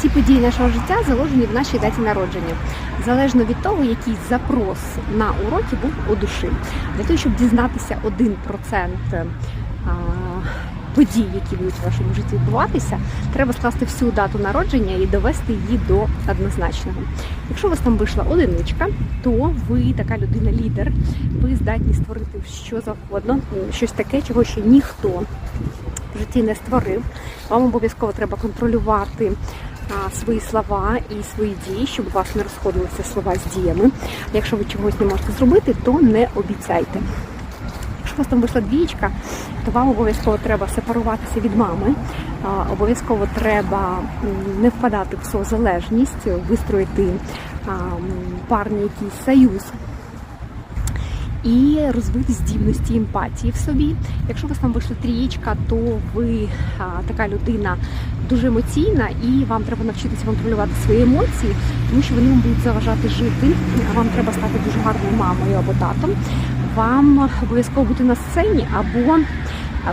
Всі події нашого життя заложені в нашій даті народження, залежно від того, який запрос на уроки був у душі. Для того, щоб дізнатися 1% подій, які будуть в вашому житті відбуватися, треба скласти всю дату народження і довести її до однозначного. Якщо у вас там вийшла одиничка, то ви така людина-лідер, ви здатні створити що завгодно, щось таке, чого ще ніхто в житті не створив. Вам обов'язково треба контролювати свої слова і свої дії, щоб у вас не розходилися слова з діями. Якщо ви чогось не можете зробити, то не обіцяйте. Якщо у вас там вийшла двічка, то вам обов'язково треба сепаруватися від мами. Обов'язково треба не впадати в созалежність, вистроїти парний якийсь союз і розвити здібності емпатії в собі. Якщо у вас там вийшла трієчка, то ви а, така людина дуже емоційна, і вам треба навчитися контролювати свої емоції, тому що вони вам будуть заважати жити. Вам треба стати дуже гарною мамою або татом. Вам обов'язково бути на сцені або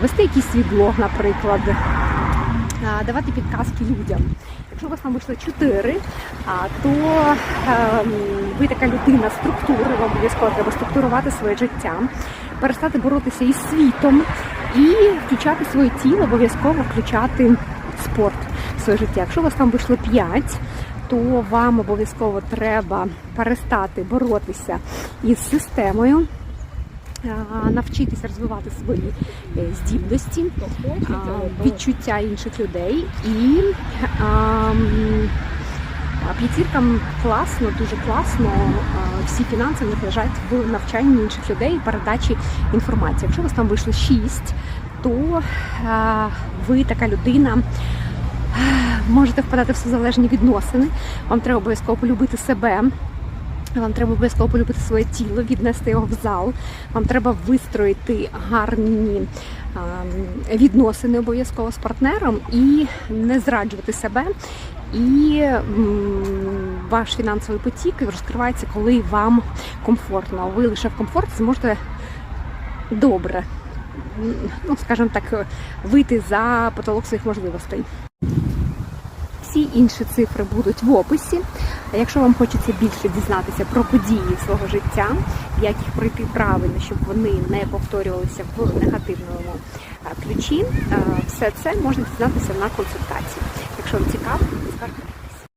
вести якийсь свій блог, наприклад. Давати підказки людям. Якщо у вас там вийшло 4, а, то ем, ви така людина структури, вам обов'язково треба структурувати своє життя, перестати боротися із світом і включати своє тіло, обов'язково включати спорт в своє життя. Якщо у вас там вийшло 5, то вам обов'язково треба перестати боротися із системою. Навчитися розвивати свої е, здібності, відчуття інших людей і п'ятіркам класно, дуже класно. Всі фінанси в в навчанні інших людей і передачі інформації. Якщо у вас там вийшло 6, то ви така людина. Можете впадати в залежні відносини. Вам треба обов'язково полюбити себе. Вам треба обов'язково полюбити своє тіло, віднести його в зал. Вам треба вистроїти гарні відносини обов'язково з партнером і не зраджувати себе. І ваш фінансовий потік розкривається, коли вам комфортно. Ви лише в комфорті зможете добре, ну скажімо так, вийти за потолок своїх можливостей. Всі інші цифри будуть в описі. Якщо вам хочеться більше дізнатися про події свого життя, як їх пройти правильно, щоб вони не повторювалися в негативному ключі, все це можна дізнатися на консультації. Якщо вам цікаво, скажіть.